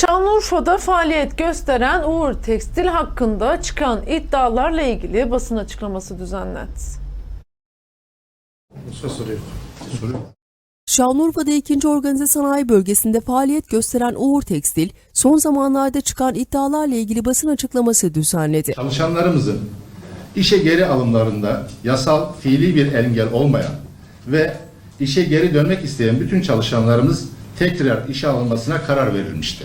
Şanlıurfa'da faaliyet gösteren Uğur Tekstil hakkında çıkan iddialarla ilgili basın açıklaması düzenlendi. Şanlıurfa'da 2. Organize Sanayi Bölgesi'nde faaliyet gösteren Uğur Tekstil, son zamanlarda çıkan iddialarla ilgili basın açıklaması düzenledi. Çalışanlarımızın işe geri alımlarında yasal, fiili bir engel olmayan ve işe geri dönmek isteyen bütün çalışanlarımız tekrar işe alınmasına karar verilmişti.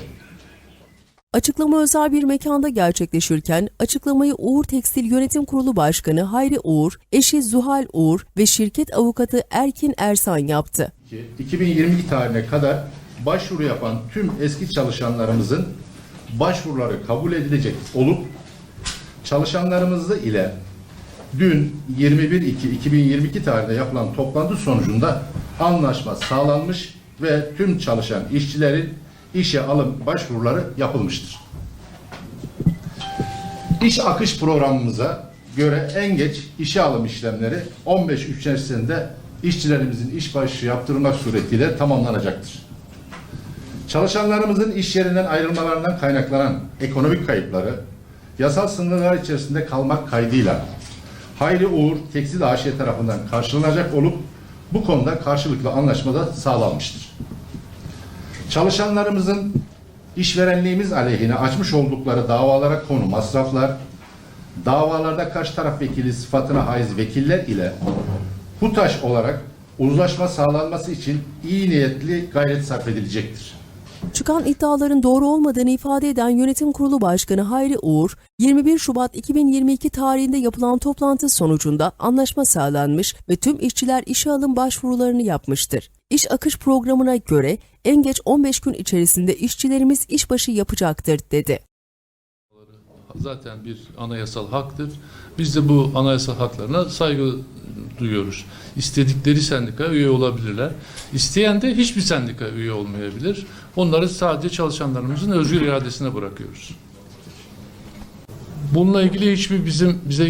Açıklama özel bir mekanda gerçekleşirken açıklamayı Uğur Tekstil Yönetim Kurulu Başkanı Hayri Uğur, eşi Zuhal Uğur ve şirket avukatı Erkin Ersan yaptı. Ki 2022 tarihine kadar başvuru yapan tüm eski çalışanlarımızın başvuruları kabul edilecek olup çalışanlarımız ile dün 21.2.2022 tarihinde yapılan toplantı sonucunda anlaşma sağlanmış ve tüm çalışan işçilerin işe alım başvuruları yapılmıştır. İş akış programımıza göre en geç işe alım işlemleri 15 gün içerisinde işçilerimizin iş başı yaptırılmak suretiyle tamamlanacaktır. Çalışanlarımızın iş yerinden ayrılmalarından kaynaklanan ekonomik kayıpları yasal sınırlar içerisinde kalmak kaydıyla Hayri Uğur Tekstil AŞ tarafından karşılanacak olup bu konuda karşılıklı anlaşmada sağlanmıştır. Çalışanlarımızın işverenliğimiz aleyhine açmış oldukları davalara konu masraflar, davalarda karşı taraf vekili sıfatına haiz vekiller ile HUTAŞ olarak uzlaşma sağlanması için iyi niyetli gayret sarf edilecektir. Çıkan iddiaların doğru olmadığını ifade eden Yönetim Kurulu Başkanı Hayri Uğur, 21 Şubat 2022 tarihinde yapılan toplantı sonucunda anlaşma sağlanmış ve tüm işçiler işe alım başvurularını yapmıştır. İş akış programına göre en geç 15 gün içerisinde işçilerimiz işbaşı yapacaktır dedi. zaten bir anayasal haktır. Biz de bu anayasal haklarına saygı duyuyoruz. İstedikleri sendika üye olabilirler. İsteyen de hiçbir sendika üye olmayabilir. Onları sadece çalışanlarımızın özgür iradesine bırakıyoruz. Bununla ilgili hiçbir bizim bize